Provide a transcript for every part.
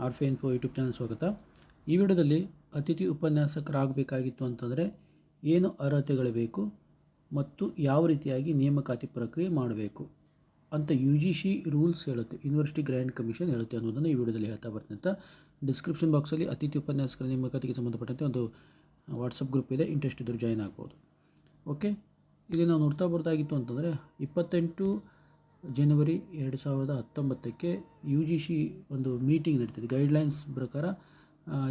ಆರ್ಫೆ info YouTube channel ಸ್ವಾಗತ. ಈ ವಿಡಿಯೋದಲ್ಲಿ ಅತಿಥಿ ಉಪನ್ಯಾಸಕರಾಗಬೇಕಾಗಿತ್ತು ಅಂತಂದರೆ ಏನು ಅರ್ಹತೆಗಳು ಬೇಕು ಮತ್ತು ಯಾವ ರೀತಿಯಾಗಿ ನೇಮಕಾತಿ ಪ್ರಕ್ರಿಯೆ ಮಾಡಬೇಕು ಅಂತ ಯು ಜಿ ಸಿ ರೂಲ್ಸ್ ಹೇಳುತ್ತೆ ಯೂನಿವರ್ಸಿಟಿ ಗ್ರ್ಯಾಂಡ್ ಕಮಿಷನ್ ಹೇಳುತ್ತೆ ಅನ್ನೋದನ್ನು ಈ ವಿಡಿಯೋದಲ್ಲಿ ಹೇಳ್ತಾ ಬರ್ತೀನಿ ಅಂತ. ಡಿಸ್ಕ್ರಿಪ್ಷನ್ ಬಾಕ್ಸಲ್ಲಿ ಅತಿಥಿ ಉಪನ್ಯಾಸಕರ ನೇಮಕಾತಿಗೆ ಸಂಬಂಧಪಟ್ಟಂತೆ ಒಂದು ವಾಟ್ಸಪ್ ಗ್ರೂಪ್ ಇದೆ ಇಂಟ್ರೆಸ್ಟ್ ಇದ್ದರೂ ಜಾಯ್ನ್ ಆಗ್ಬೋದು. ಓಕೆ ಇಲ್ಲಿ ನಾವು ನೋಡ್ತಾ ಬರ್ತಾಗಿತ್ತು ಅಂತಂದರೆ ಇಪ್ಪತ್ತೆಂಟು ಜನವರಿ ಎರಡು ಸಾವಿರದ ಹತ್ತೊಂಬತ್ತಕ್ಕೆ ಯು ಜಿ ಸಿ ಒಂದು ಮೀಟಿಂಗ್ ನಡೀತದೆ. ಗೈಡ್ಲೈನ್ಸ್ ಪ್ರಕಾರ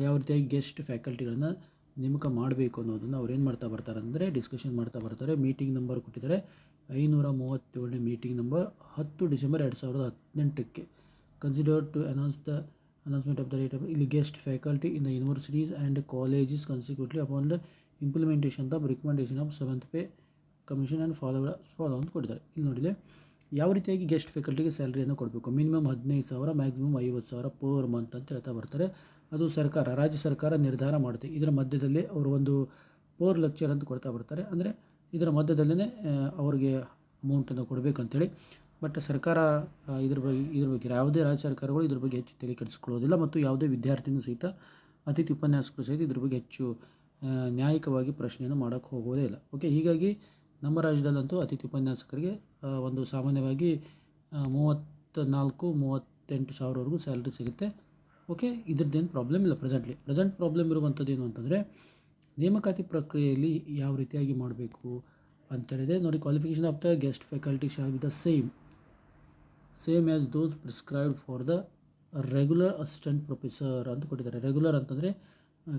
ಯಾವ ರೀತಿಯಾಗಿ ಗೆಸ್ಟ್ ಫ್ಯಾಕಲ್ಟಿಗಳನ್ನು ನೇಮಕ ಮಾಡಬೇಕು ಅನ್ನೋದನ್ನು ಅವ್ರು ಏನು ಮಾಡ್ತಾ ಬರ್ತಾರೆ ಅಂದರೆ ಡಿಸ್ಕಷನ್ ಮಾಡ್ತಾ ಬರ್ತಾರೆ. ಮೀಟಿಂಗ್ ನಂಬರ್ ಕೊಟ್ಟಿದ್ದಾರೆ. ಐನೂರ ಮೂವತ್ತೇಳನೇ ಮೀಟಿಂಗ್ ನಂಬರ್ ಹತ್ತು ಡಿಸೆಂಬರ್ ಎರಡು ಸಾವಿರದ ಹದಿನೆಂಟಕ್ಕೆ. Consider to announce the announcement of the rate of ಇಲ್ಲಿ guest faculty in the universities and colleges consecutively upon the implementation of recommendation of seventh pay commission and follow follow ಅಂತ ಕೊಟ್ಟಿದ್ದಾರೆ. ಇಲ್ಲಿ ನೋಡಿದೆ ಯಾವ ರೀತಿಯಾಗಿ ಗೆಸ್ಟ್ ಫ್ಯಾಕಲ್ಟಿಗೆ ಸ್ಯಾಲ್ರಿಯನ್ನು ಕೊಡಬೇಕು? ಮಿನಿಮಮ್ ಹದಿನೈದು ಸಾವಿರ ಮ್ಯಾಕ್ಸಿಮಮ್ ಐವತ್ತು ಸಾವಿರ ಪರ್ ಮಂತ್ ಅಂತ ಹೇಳ್ತಾ ಬರ್ತಾರೆ. ಅದು ಸರ್ಕಾರ, ರಾಜ್ಯ ಸರ್ಕಾರ ನಿರ್ಧಾರ ಮಾಡುತ್ತೆ. ಇದರ ಮಧ್ಯದಲ್ಲಿ ಅವರು ಒಂದು ಪೋರ್ ಲೆಕ್ಚರ್ ಅಂತ ಕೊಡ್ತಾ ಬರ್ತಾರೆ. ಅಂದರೆ ಇದರ ಮಧ್ಯದಲ್ಲೇ ಅವ್ರಿಗೆ ಅಮೌಂಟನ್ನು ಕೊಡಬೇಕಂತೇಳಿ. ಬಟ್ ಸರ್ಕಾರ ಇದ್ರ ಬಗ್ಗೆ ಇದ್ರ ಬಗ್ಗೆ ಯಾವುದೇ ರಾಜ್ಯ ಸರ್ಕಾರಗಳು ಇದ್ರ ಬಗ್ಗೆ ಹೆಚ್ಚು ತಲೆ ಕೆಡಿಸ್ಕೊಳ್ಳೋದಿಲ್ಲ ಮತ್ತು ಯಾವುದೇ ವಿದ್ಯಾರ್ಥಿನೂ ಸಹಿತ ಅತಿಥಿ ಉಪನ್ಯಾಸಕರು ಸಹಿತ ಇದ್ರ ಬಗ್ಗೆ ಹೆಚ್ಚು ನ್ಯಾಯಿಕವಾಗಿ ಪ್ರಶ್ನೆಯನ್ನು ಮಾಡೋಕ್ಕೆ ಹೋಗೋದೇ ಇಲ್ಲ. ಓಕೆ ಹೀಗಾಗಿ ನಮ್ಮ ರಾಜ್ಯದಲ್ಲಂತೂ ಅತಿಥಿ ಉಪನ್ಯಾಸಕರಿಗೆ ಒಂದು ಸಾಮಾನ್ಯವಾಗಿ ಮೂವತ್ತ ನಾಲ್ಕು ಮೂವತ್ತೆಂಟು ಸಾವಿರವರೆಗೂ ಸ್ಯಾಲ್ರಿ ಸಿಗುತ್ತೆ. ಓಕೆ, ಇದ್ರದ್ದೇನು ಪ್ರಾಬ್ಲಮ್ ಇಲ್ಲ ಪ್ರೆಸೆಂಟ್ಲಿ ಪ್ರೆಸೆಂಟ್ ಪ್ರಾಬ್ಲಮ್ ಇರುವಂಥದ್ದು ಏನು ಅಂತಂದರೆ, ನೇಮಕಾತಿ ಪ್ರಕ್ರಿಯೆಯಲ್ಲಿ ಯಾವ ರೀತಿಯಾಗಿ ಮಾಡಬೇಕು ಅಂತೇಳಿದೆ ನೋಡಿ qualification of the guest faculty shall be the same same as those prescribed for the regular assistant professor ಅಂತ ಕೊಟ್ಟಿದ್ದಾರೆ. ರೆಗ್ಯುಲರ್ ಅಂತಂದರೆ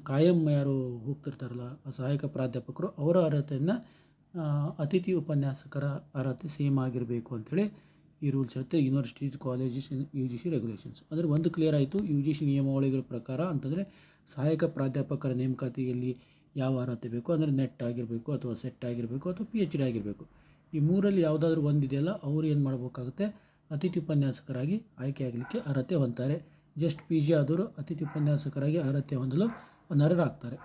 ಕಾಯಂ ಯಾರು ಹೋಗ್ತಿರ್ತಾರಲ್ಲ ಸಹಾಯಕ ಪ್ರಾಧ್ಯಾಪಕರು ಅವರ ಅರ್ಹತೆಯನ್ನು ಅತಿಥಿ ಉಪನ್ಯಾಸಕರ ಅರ್ಹತೆ ಸೇಮ್ ಆಗಿರಬೇಕು ಅಂಥೇಳಿ ಈ ರೂಲ್ಸ್ ಇರುತ್ತೆ. Universities colleges U G C regulations ಅಂದರೆ ಒಂದು ಕ್ಲಿಯರ್ ಆಯಿತು. ಯು ಜಿ ಸಿ ನಿಯಮಾವಳಿಗಳ ಪ್ರಕಾರ ಅಂತಂದರೆ ಸಹಾಯಕ ಪ್ರಾಧ್ಯಾಪಕರ ನೇಮಕಾತಿಯಲ್ಲಿ ಯಾವ ಅರ್ಹತೆ ಬೇಕು? ಅಂದರೆ ನೆಟ್ ಆಗಿರಬೇಕು ಅಥವಾ ಸೆಟ್ ಆಗಿರಬೇಕು ಅಥವಾ ಪಿ ಎಚ್ ಡಿ ಆಗಿರಬೇಕು. ಈ ಮೂರಲ್ಲಿ ಯಾವುದಾದ್ರೂ ಒಂದಿದೆಯಲ್ಲ, ಅವರು ಏನು ಮಾಡಬೇಕಾಗುತ್ತೆ? ಅತಿಥಿ ಉಪನ್ಯಾಸಕರಾಗಿ ಆಯ್ಕೆ ಆಗಲಿಕ್ಕೆ ಅರ್ಹತೆ ಹೊಂದ್ತಾರೆ. ಜಸ್ಟ್ ಪಿ ಜಿ ಆದರೂ ಅತಿಥಿ ಉಪನ್ಯಾಸಕರಾಗಿ ಅರ್ಹತೆ ಹೊಂದಲು ಅನರ್ಹರಾಗ್ತಾರೆ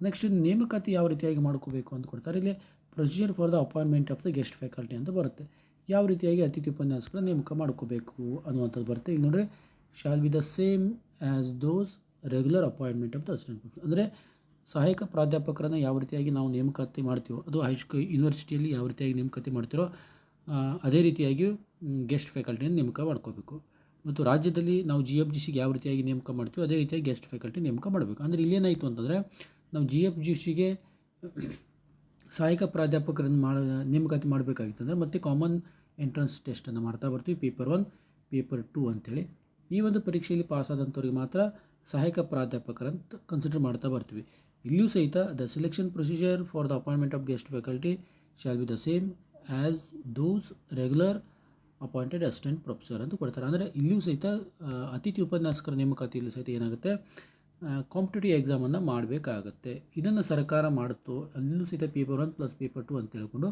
ನೆಕ್ಸ್ಟ್ ನೇಮಕಾತಿ ಯಾವ ರೀತಿಯಾಗಿ ಮಾಡ್ಕೋಬೇಕು ಅಂತ ಕೊಡ್ತಾರೆ? ಇಲ್ಲಿ procedure for the appointment of the guest faculty ಅಂತ ಬರುತ್ತೆ. ಯಾವ ರೀತಿಯಾಗಿ ಅತಿಥಿ ಉಪನ್ಯಾಸಕರ ನೇಮಕ ಮಾಡ್ಕೋಬೇಕು ಅನ್ನುವಂಥದ್ದು ಬರುತ್ತೆ. ಈಗ ನೋಡ್ರಿ shall be the same as those regular appointment of the assistant professor ಅಂದರೆ ಸಹಾಯಕ ಪ್ರಾಧ್ಯಾಪಕರನ್ನು ಯಾವ ರೀತಿಯಾಗಿ ನಾವು ನೇಮಕಾತಿ ಮಾಡ್ತೀವೋ, ಅದು ಹೈಸ್ಕೂ ಯೂನಿವರ್ಸಿಟಿಯಲ್ಲಿ ಯಾವ ರೀತಿಯಾಗಿ ನೇಮಕಾತಿ ಮಾಡ್ತಿರೋ ಅದೇ ರೀತಿಯಾಗಿ ಗೆಸ್ಟ್ ಫ್ಯಾಕಲ್ಟಿಯನ್ನು ನೇಮಕ ಮಾಡ್ಕೋಬೇಕು. ಮತ್ತು ರಾಜ್ಯದಲ್ಲಿ ನಾವು ಜಿ ಎಫ್ ಜಿ ಸಿಗೆ ಯಾವ ರೀತಿಯಾಗಿ ನೇಮಕ ಮಾಡ್ತೀವೋ, ಅದೇ ರೀತಿಯಾಗಿ ಗೆಸ್ಟ್ ಫ್ಯಾಕಲ್ಟಿ ನೇಮಕ ಮಾಡಬೇಕು. ಅಂದರೆ ಇಲ್ಲೇನಾಯಿತು ಅಂತಂದರೆ, ನಾವು ಜಿ ಎಫ್ ಜಿ ಸಿಗೆ ಸಹಾಯಕ ಪ್ರಾಧ್ಯಾಪಕರನ್ನು ಮಾಡ, ನೇಮಕಾತಿ ಮಾಡಬೇಕಾಗಿತ್ತಂದ್ರೆ ಮತ್ತೆ ಕಾಮನ್ ಎಂಟ್ರೆನ್ಸ್ ಟೆಸ್ಟನ್ನು ಮಾಡ್ತಾ ಬರ್ತೀವಿ ಪೇಪರ್ ಒನ್ ಪೇಪರ್ ಟು ಅಂತೇಳಿ. ಈ ಒಂದು ಪರೀಕ್ಷೆಯಲ್ಲಿ ಪಾಸ್ ಆದಂಥವ್ರಿಗೆ ಮಾತ್ರ ಸಹಾಯಕ ಪ್ರಾಧ್ಯಾಪಕರಂತ ಕನ್ಸಿಡರ್ ಮಾಡ್ತಾ ಬರ್ತೀವಿ. ಇಲ್ಲಿಯೂ ಸಹಿತ the selection procedure for the appointment of guest faculty shall be the same as those regular appointed assistant professor ಅಂತ ಕೊಡ್ತಾರೆ. ಅಂದರೆ ಇಲ್ಲಿಯೂ ಸಹಿತ ಅತಿಥಿ ಉಪನ್ಯಾಸಕರ ನೇಮಕಾತಿಯಲ್ಲೂ ಸಹಿತ ಏನಾಗುತ್ತೆ? ಕಾಂಪಿಟೇಟಿವ್ ಎಕ್ಸಾಮನ್ನು ಮಾಡಬೇಕಾಗತ್ತೆ. ಇದನ್ನು ಸರ್ಕಾರ ಮಾಡುತ್ತೋ ಅಲ್ಲೂ ಸಹಿತ paper one plus paper two ಅಂತ ಹೇಳ್ಕೊಂಡು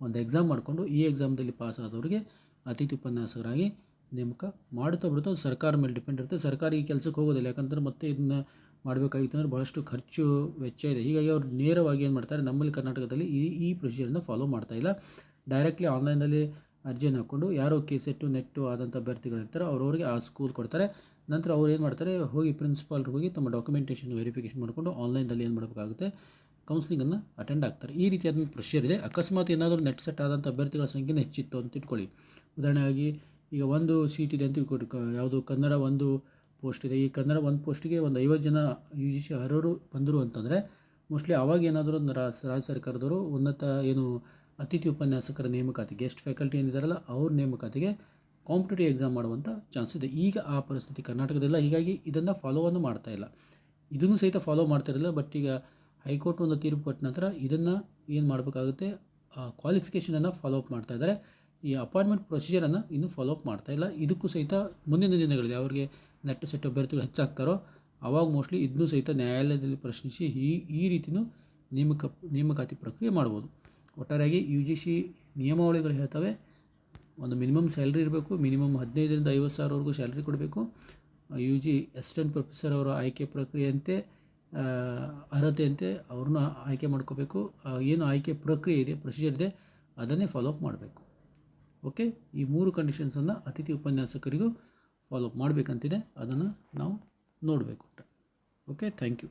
ಒಂದು ಎಕ್ಸಾಮ್ ಮಾಡಿಕೊಂಡು ಈ ಎಕ್ಸಾಮ್ದಲ್ಲಿ ಪಾಸ್ ಆದವರಿಗೆ ಅತಿಥಿ ಉಪನ್ಯಾಸಕರಾಗಿ ನೇಮಕ ಮಾಡುತ್ತಾ ಬಿಡುತ್ತೋ. ಅದು ಸರ್ಕಾರ ಮೇಲೆ ಡಿಪೆಂಡ್ ಇರುತ್ತೆ. ಸರ್ಕಾರ ಈ ಕೆಲಸಕ್ಕೆ ಹೋಗೋದಿಲ್ಲ. ಯಾಕಂದರೆ ಮತ್ತೆ ಇದನ್ನು ಮಾಡಬೇಕಾಗಿತ್ತು ಅಂದರೆ ಭಾಳಷ್ಟು ಖರ್ಚು ವೆಚ್ಚ ಇದೆ. ಹೀಗಾಗಿ ಅವರು ನೇರವಾಗಿ ಏನು ಮಾಡ್ತಾರೆ, ನಮ್ಮಲ್ಲಿ ಕರ್ನಾಟಕದಲ್ಲಿ ಈ ಈ ಪ್ರೊಸೀಜರ್ನ ಫಾಲೋ ಮಾಡ್ತಾ ಇಲ್ಲ. ಡೈರೆಕ್ಟ್ಲಿ ಆನ್ಲೈನಲ್ಲಿ ಅರ್ಜಿಯನ್ನು ಹಾಕ್ಕೊಂಡು ಯಾರೋ ಕೆ ಸೆಟ್ಟು ನೆಟ್ಟು ಆದಂಥ ಅಭ್ಯರ್ಥಿಗಳಿರ್ತಾರೋ, ಅವ್ರವ್ರಿಗೆ ಆ ಸ್ಕೂಲ್ ಕೊಡ್ತಾರೆ. ನಂತರ ಅವ್ರು ಏನು ಮಾಡ್ತಾರೆ, ಹೋಗಿ ಪ್ರಿನ್ಸಿಪಾಲ್ ಹೋಗಿ ತಮ್ಮ ಡಾಕ್ಯುಮೆಂಟೇಷನ್ ವೆರಿಫಿಕೇಷನ್ ಮಾಡಿಕೊಂಡು ಆನ್ಲೈನಲ್ಲಿ ಏನು ಮಾಡಬೇಕಾಗುತ್ತೆ ಕೌನ್ಸಿಲಿಂಗನ್ನು ಅಟೆಂಡ್ ಆಗ್ತಾರೆ. ಈ ರೀತಿಯಾದ ಪ್ರೆಷರ್ ಇದೆ. ಅಕಸ್ಮಾತ್ ಏನಾದರೂ ನೆಟ್ ಸೆಟ್ ಆದಂಥ ಅಭ್ಯರ್ಥಿಗಳ ಸಂಖ್ಯೆ ಹೆಚ್ಚಿತ್ತು ಅಂತ ಇಟ್ಕೊಳ್ಳಿ. ಉದಾಹರಣೆಯಾಗಿ, ಈಗ ಒಂದು ಸೀಟ್ ಇದೆ ಅಂತ ಇಟ್ಕೊಟ್ಟು ಕ- ಯಾವುದು, ಕನ್ನಡ ಒಂದು ಪೋಸ್ಟ್ ಇದೆ. ಈ ಕನ್ನಡ ಒಂದು ಪೋಸ್ಟಿಗೆ ಒಂದು ಐವತ್ತು ಜನ ಯು ಜಿ ಸಿ ಅರ್ಹರು ಬಂದರು ಅಂತಂದರೆ ಮೋಸ್ಟ್ಲಿ ಅವಾಗ ಏನಾದರೂ ಒಂದು ರಾಜ್ಯ ಸರ್ಕಾರದವರು ಉನ್ನತ ಏನು ಅತಿಥಿ ಉಪನ್ಯಾಸಕರ ನೇಮಕಾತಿ ಗೆಸ್ಟ್ ಫ್ಯಾಕಲ್ಟಿ ಏನಿದಾರಲ್ಲ, ಅವ್ರ ನೇಮಕಾತಿಗೆ ಕಾಂಪಿಟೇಟಿವ್ ಎಕ್ಸಾಮ್ ಮಾಡುವಂಥ ಚಾನ್ಸ್ ಇದೆ. ಈಗ ಆ ಪರಿಸ್ಥಿತಿ ಕರ್ನಾಟಕದಲ್ಲ. ಹೀಗಾಗಿ ಇದನ್ನು ಫಾಲೋವನ್ನು ಮಾಡ್ತಾ ಇಲ್ಲ. ಇದನ್ನು ಸಹಿತ ಫಾಲೋ ಮಾಡ್ತಿರಲಿಲ್ಲ ಬಟ್ ಈಗ ಹೈಕೋರ್ಟ್ ಒಂದು ತೀರ್ಪು ಕೊಟ್ಟ ನಂತರ ಇದನ್ನು ಏನು ಮಾಡಬೇಕಾಗುತ್ತೆ? ಕ್ವಾಲಿಫಿಕೇಷನನ್ನು ಫಾಲೋ ಅಪ್ ಮಾಡ್ತಾ ಇದ್ದಾರೆ. ಈ ಅಪಾಯಿಂಟ್ಮೆಂಟ್ ಪ್ರೊಸೀಜರನ್ನು ಇನ್ನೂ ಫಾಲೋ ಅಪ್ ಮಾಡ್ತಾ ಇಲ್ಲ. ಇದಕ್ಕೂ ಸಹಿತ ಮುಂದಿನ ದಿನಗಳಲ್ಲಿ ಅವರಿಗೆ ನೆಟ್ ಸೆಟ್ ಅಭ್ಯರ್ಥಿಗಳು ಹೆಚ್ಚಾಗ್ತಾರೋ ಆವಾಗ ಮೋಸ್ಟ್ಲಿ ಇದನ್ನೂ ಸಹಿತ ನ್ಯಾಯಾಲಯದಲ್ಲಿ ಪ್ರಶ್ನಿಸಿ ಈ ಈ ರೀತಿಯೂ ನೇಮಕ, ನೇಮಕಾತಿ ಪ್ರಕ್ರಿಯೆ ಮಾಡ್ಬೋದು. ಒಟ್ಟಾರೆಯಾಗಿ ಯು ಜಿ ಸಿ ನಿಯಮಾವಳಿಗಳು ಹೇಳ್ತವೆ. ಒಂದು ಮಿನಿಮಮ್ ಸ್ಯಾಲ್ರಿ ಇರಬೇಕು, ಮಿನಿಮಮ್ ಹದಿನೈದರಿಂದ ಐವತ್ತು ಸಾವಿರವರೆಗೂ ಸ್ಯಾಲ್ರಿ ಕೊಡಬೇಕು. ಯು ಜಿ ಅಸಿಸ್ಟೆಂಟ್ ಪ್ರೊಫೆಸರ್ ಅವರ ಆಯ್ಕೆ ಪ್ರಕ್ರಿಯೆಯಂತೆ ಅರ್ಹತೆಯಂತೆ ಅವ್ರನ್ನ ಆಯ್ಕೆ ಮಾಡ್ಕೋಬೇಕು. ಏನು ಆಯ್ಕೆ ಪ್ರಕ್ರಿಯೆ ಇದೆ ಪ್ರೊಸೀಜರ್ ಇದೆ, ಅದನ್ನೇ ಫಾಲೋ ಅಪ್ ಮಾಡಬೇಕು. ಓಕೆ ಈ ಮೂರು ಕಂಡೀಷನ್ಸನ್ನು ಅತಿಥಿ ಉಪನ್ಯಾಸಕರಿಗೂ ಫಾಲೋ ಅಪ್ ಮಾಡಬೇಕಂತಿದೆ. ಅದನ್ನು ನಾವು ನೋಡಬೇಕು ಓಕೆ ಥ್ಯಾಂಕ್ ಯು